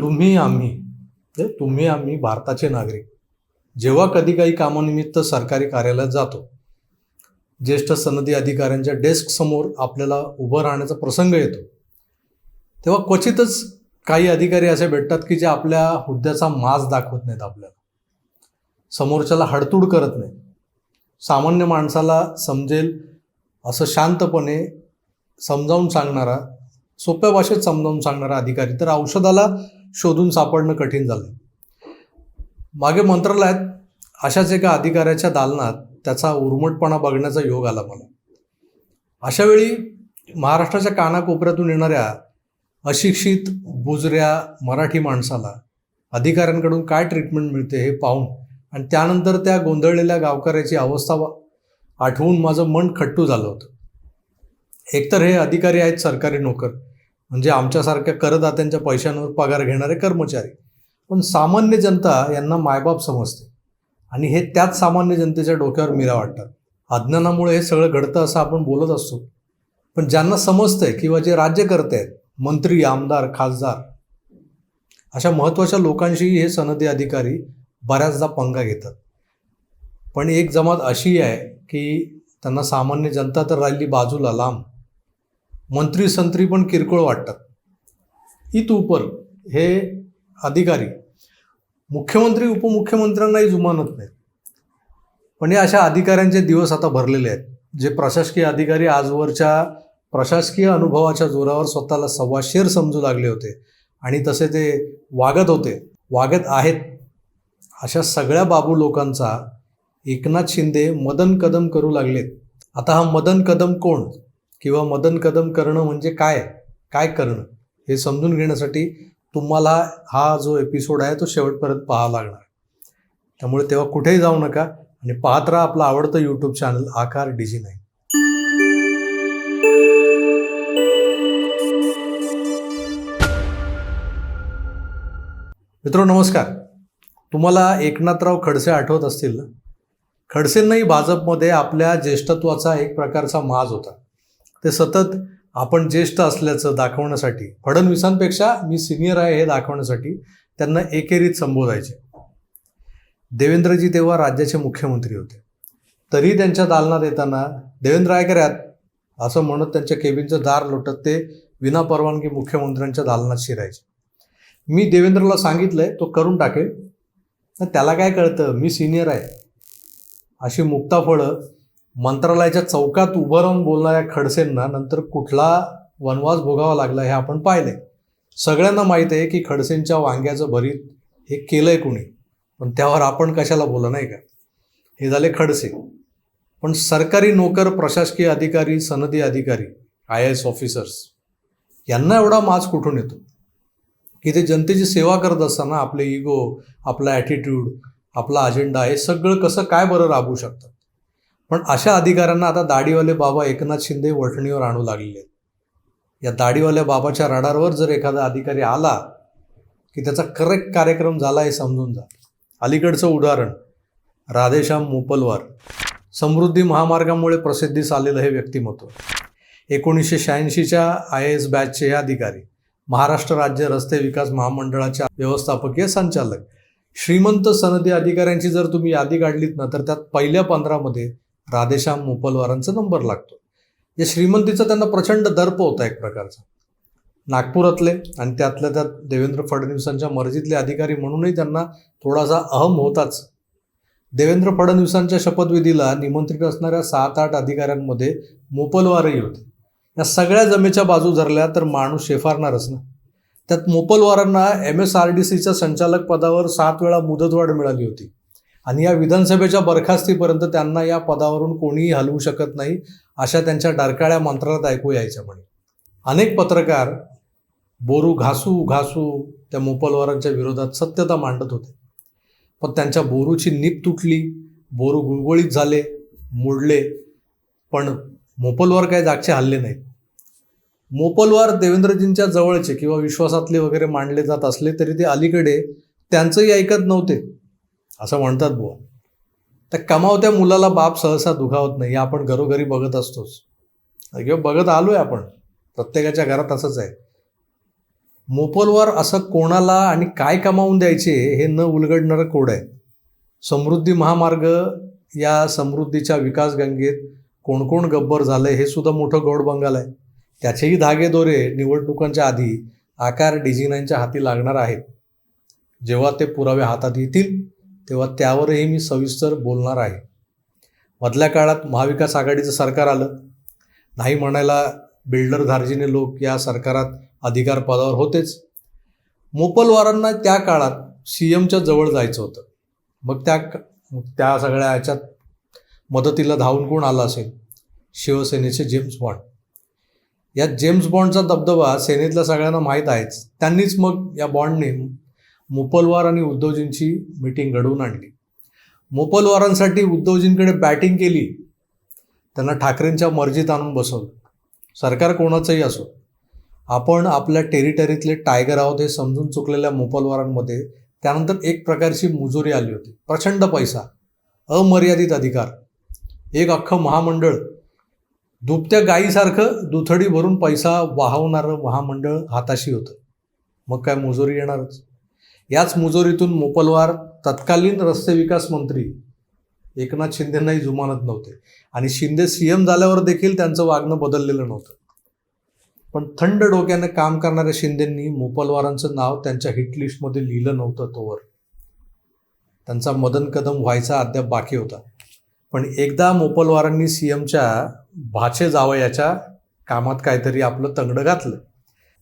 तुम्ही आम्ही म्हणजे तुम्ही आम्ही भारताचे नागरिक. जेव्हा कधी काही कामानिमित्त सरकारी कार्यालयात जातो ज्येष्ठ सनदी अधिकाऱ्यांच्या डेस्क समोर आपल्याला उभं राहण्याचा प्रसंग येतो. तेव्हा क्वचितच काही अधिकारी असे भेटतात की जे आपल्या हुद्द्याचा माज दाखवत नाहीत आपल्याला. समोरच्याला हडतूड करत नाही सामान्य माणसाला समजेल असं शांतपणे समजावून सांगणारा सोप्या भाषेत समजावून सांगणारा अधिकारी. तर औषधाला शोधून सापडणं कठीण झालं मागे मंत्रालयात अशाच एका अधिकाऱ्याच्या दालनात त्याचा उर्मटपणा बघण्याचा योग आला मला. अशा वेळी महाराष्ट्राच्या कानाकोपऱ्यातून येणाऱ्या अशिक्षित बुजऱ्या मराठी माणसाला अधिकाऱ्यांकडून काय ट्रीटमेंट मिळते हे पाहून आणि त्यानंतर त्या गोंधळलेल्या गावकऱ्याची अवस्था आठवून माझं मन खट्टू झालं होतं. एकतर हे अधिकारी आहेत सरकारी नोकर म्हणजे आमच्यासारख्या करदात्यांच्या पैशांवर पगार घेणारे कर्मचारी. पण सामान्य जनता यांना मायबाप समजते. आणि हे त्याच सामान्य जनतेच्या डोक्यावर मिरा वाटतात. अज्ञानामुळे हे सगळं घडतं असं आपण बोलत असतो. पण ज्यांना समजतंय किंवा जे राज्यकर्ते आहेत मंत्री आमदार खासदार अशा महत्त्वाच्या लोकांशी हे सनदी अधिकारी बऱ्याचदा पंगा घेतात. पण एक जमात अशी आहे की त्यांना सामान्य जनता तर राहिली बाजूला लांब. मंत्री संत्री पण किरकोळ वाटतात. इत उपर हे अधिकारी मुख्यमंत्री उपमुख्यमंत्र्यांनाही जुमानत नाहीत. पण हे अशा अधिकाऱ्यांचे दिवस आता भरलेले आहेत जे प्रशासकीय अधिकारी आजवरच्या प्रशासकीय अनुभवाच्या जोरावर स्वतःला सव्वाशेर समजू लागले होते आणि तसे ते वागत होते वागत आहेत. अशा सगळ्या बाबू लोकांचा एकनाथ शिंदे मदन कदम करू लागलेत. आता हा मदन कदम कोण? किंवा मदन कदम करणं म्हणजे काय? काय करणं? हे समजून घेण्यासाठी तुम्हाला हा जो एपिसोड आहे तो शेवटपर्यंत पाहावा लागणार. त्यामुळे तेव्हा कुठेही जाऊ नका आणि पाहत राहा आपलं आवडतं यूट्यूब चॅनल आकार डीजी नाही मित्र नमस्कार. तुम्हाला एकनाथराव खडसे आठवत असतील ना? खडसेंनाही भाजपमध्ये आपल्या ज्येष्ठत्वाचा एक प्रकारचा माज होता. ते सतत आपण ज्येष्ठ असल्याचं दाखवण्यासाठी फडणवीसांपेक्षा मी सिनियर आहे हे दाखवण्यासाठी त्यांना एकेरीत संबोधायचे. देवेंद्रजी तेव्हा राज्याचे मुख्यमंत्री होते. तरी त्यांच्या दालनात येताना देवेंद्र आयकऱ्यात असं म्हणत त्यांच्या केबिनचं दार लोटत ते विनापरवानगी मुख्यमंत्र्यांच्या दालनात शिरायचे. मी देवेंद्रला सांगितलंय तो करून टाकेल. त्याला काय कळतं? मी सिनियर आहे. अशी मुक्ताफळं मंत्रालयाच्या चौकात उभं राहून बोलणाऱ्या खडसेंना नंतर कुठला वनवास भोगावा लागला हे आपण पाहिलंय. सगळ्यांना माहीत आहे की खडसेंच्या वांग्याचं भरीत हे केलंय कुणी? पण त्यावर आपण कशाला बोला नाही का? हे झाले खडसे. पण सरकारी नोकर प्रशासकीय अधिकारी सनदी अधिकारी आय एस ऑफिसर्स यांना एवढा माज कुठून येतो? की ते जनतेची सेवा करत असताना आपले इगो आपला ॲटिट्यूड आपला अजेंडा हे सगळं कसं काय बरं राबवू शकतात? पण अशा अधिकाऱ्यांना आता दाढीवाले बाबा एकनाथ शिंदे वठणीवर आणू लागलेले आहेत. या दाढीवाल्या बाबाच्या रडारवर जर एखादा अधिकारी आला की त्याचा करेक्ट कार्यक्रम झाला हे समजून जा. अलीकडचं उदाहरण राधेश्याम मोपलवार. समृद्धी महामार्गामुळे प्रसिद्धीस आलेलं हे व्यक्तिमत्व. एकोणीसशे शहाऐंशीच्या आय ए एस बॅचचे हे अधिकारी महाराष्ट्र राज्य रस्ते विकास महामंडळाच्या व्यवस्थापकीय संचालक. श्रीमंत सनदी अधिकाऱ्यांची जर तुम्ही यादी काढलीत ना तर त्यात पहिल्या पंधरामध्ये राधेश्याम मोपलवारांचा नंबर लागतो. या श्रीमंतीचा त्यांना प्रचंड दर्प होता एक प्रकारचा. नागपुरातले आणि त्यातल्या त्यात देवेंद्र फडणवीसांच्या मर्जीतले अधिकारी म्हणूनही त्यांना थोडासा अहम होताच. देवेंद्र फडणवीसांच्या शपथविधीला निमंत्रित असणाऱ्या सात आठ अधिकाऱ्यांमध्ये मोपलवारही होते. या सगळ्या जमेच्या बाजू धरल्या तर माणूस शेफारणारच ना. त्यात मोपलवारांना एम एस आर डी सीच्या संचालक पदावर सात वेळा मुदतवाढ मिळाली होती. आणि या विधानसभेच्या बरखास्तीपर्यंत त्यांना या पदावरून कोणीही हलवू शकत नाही अशा त्यांच्या डरकाळ्या मंत्रात ऐकू यायच्या म्हणे. अनेक पत्रकार बोरू घासू घासू त्या मोपलवारांच्या विरोधात सत्यता मांडत होते. पण त्यांच्या बोरूची नीप तुटली बोरू गुळगुळीत झाले मोडले पण मोपलवार काय जागचे हल्ले नाहीत. मोपलवार देवेंद्रजींच्या जवळचे किंवा विश्वासातले वगैरे मांडले जात असले तरी ते अलीकडे त्यांचंही ऐकत नव्हते. असं म्हणतात बुवा. त्या कमावत्या मुलाला बाप सहसा दुखावत नाही आपण घरोघरी बघत असतोच. किंवा बघत आलो आहे आपण प्रत्येकाच्या घरात असंच आहे. मोपलवर असं कोणाला आणि काय कमावून द्यायचे हे न उलगडणारं कोड आहे. समृद्धी महामार्ग या समृद्धीच्या विकासगंगेत कोण कोण गब्बर झालं हे सुद्धा मोठं गौड बंगाल आहे. त्याचेही धागेदोरे निवडणुकांच्या आधी आकार डिझिनांच्या हाती लागणार आहेत. जेव्हा ते पुरावे हातात येतील तेव्हा त्यावरही मी सविस्तर बोलणार आहे. मधल्या काळात महाविकास आघाडीचं सरकार आलं. नाही म्हणायला बिल्डर धार्जिने लोक या सरकारात अधिकार पदावर होतेच. मोपलवारांना त्या काळात सी एमच्या जवळ जायचं होतं. मग त्या त्या सगळ्या ह्याच्यात मदतीला धावून कोण आला असेल? शिवसेनेचे जेम्स बॉन्ड. या जेम्स बॉन्डचा दबदबा सेनेतल्या सगळ्यांना माहीत आहेच. त्यांनीच मग या बॉन्डने मोपलवार आणि उद्धवजींची मीटिंग घडवून आणली. मोपलवारांसाठी उद्धवजींकडे बॅटिंग केली त्यांना ठाकरेंच्या मर्जीत आणून बसवलं. सरकार कोणाचंही असो आपण आपल्या टेरिटरीतले टायगर आहोत हे समजून चुकलेल्या मोपलवारांमध्ये त्यानंतर एक प्रकारची मुजोरी आली होती. प्रचंड पैसा अमर्यादित अधिकार एक अख्खं महामंडळ. दुभत्या गायीसारखं दुथडी भरून पैसा वाहवणारं महामंडळ हाताशी होतं. मग काय मुजोरी येणारच. याच मुजोरीतून मोपलवार तत्कालीन रस्ते विकास मंत्री एकनाथ शिंदेंनाही जुमानत नव्हते. आणि शिंदे सी एम झाल्यावर देखील त्यांचं वागणं बदललेलं नव्हतं. पण थंड डोक्याने काम करणाऱ्या शिंदेंनी मोपलवारांचं नाव त्यांच्या हिट लिस्टमध्ये लिहिलं नव्हतं तोवर. त्यांचा मदन कदम व्हायचा अद्याप बाकी होता. पण एकदा मोपलवारांनी सी एमच्या भाचे जावयाच्या कामात काहीतरी आपलं तंगडं घातलं.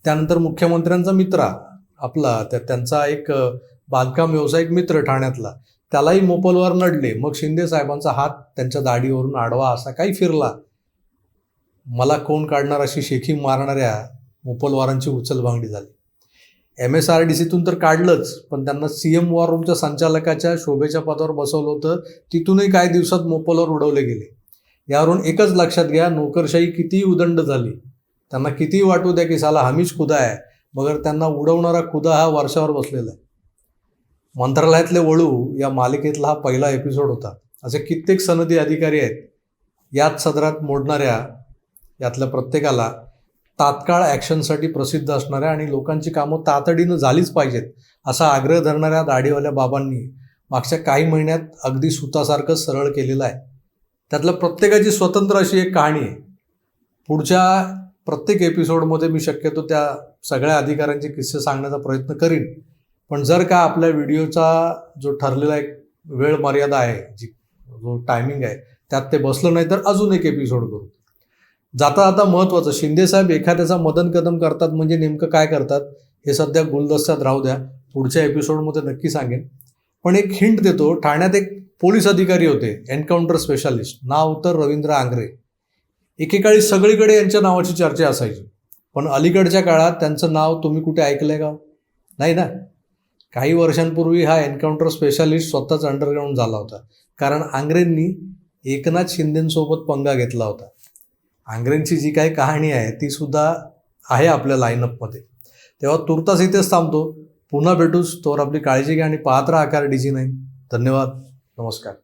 त्यानंतर मुख्यमंत्र्यांचा मित्रा आपला त्या त्यांचा एक बांधकाम व्यावसायिक मित्र ठाण्यातला. त्यालाही मोपलवार नडले. मग शिंदे साहेबांचा हात त्यांच्या दाढीवरून आडवा असा काही फिरला. मला कोण काढणार अशी शेखी मारणाऱ्या मोपलवारांची उचलबांगडी झाली. एम एस आर डी सीतून तर काढलंच पण त्यांना सी एम वॉर रूमच्या संचालकाच्या शोभेच्या पदावर बसवलं होतं. तिथूनही काही दिवसात मोपलवर उडवले गेले. यावरून एकच लक्षात घ्या नोकरशाही कितीही उदंड झाली. त्यांना कितीही वाटू द्या की साला हमीच खुदा आहे. मगर त्यांना उडवणारा खुदा हा वर्षावर बसलेला आहे. मंत्रालयातले वळू या मालिकेतला हा पहिला एपिसोड होता. असे कित्येक सनदी अधिकारी आहेत याच सदरात मोडणाऱ्या यातल्या प्रत्येकाला तात्काळ ॲक्शनसाठी प्रसिद्ध असणाऱ्या आणि लोकांची कामं तातडीनं झालीच पाहिजेत असा आग्रह धरणाऱ्या दाढीवाल्या बाबांनी मागच्या काही महिन्यात अगदी सुतासारखं सरळ केलेलं आहे. त्यातल्या प्रत्येकाची स्वतंत्र अशी एक कहाणी आहे. पुढच्या प्रत्येक एपिसोडमध्ये मी शक्यतो त्या सगळ्या अधिकाऱ्यांचे किस्से सांगण्याचा प्रयत्न करीन. पण जर का आपल्या व्हिडिओचा जो ठरलेला एक वेळ मर्यादा आहे जी जो टायमिंग आहे त्यात ते बसलं नाही तर अजून एक एपिसोड करू. जाता जाता महत्त्वाचं शिंदेसाहेब एखाद्याचा मदन कदम करतात म्हणजे नेमकं काय करतात हे सध्या गुलदस्त्यात राहू द्या. पुढच्या एपिसोडमध्ये नक्की सांगेन. पण एक हिंट देतो ठाण्यात एक पोलीस अधिकारी होते एन्काउंटर स्पेशालिस्ट नाव तर रवींद्र आंग्रे. एकेकाळी सगळीकडे यांच्या नावाची चर्चा असायची. पण अलीकडच्या काळात त्यांचं नाव तुम्ही कुठे ऐकलंय का? नाही ना? काही वर्षांपूर्वी हा एन्काउंटर स्पेशालिस्ट स्वतःच अंडरग्राऊंड झाला होता. कारण आंग्रेंनी एकनाथ शिंदेंसोबत पंगा घेतला होता. आंग्रेंची जी काही कहाणी आहे ती सुद्धा आहे आपल्या लाईनअपमध्ये तेव्हा तुर्तास इथेच थांबतो. पुन्हा भेटूच. तोवर आपली काळजी घ्या आणि पाहत राहा आकार डीजी नाही धन्यवाद. नमस्कार.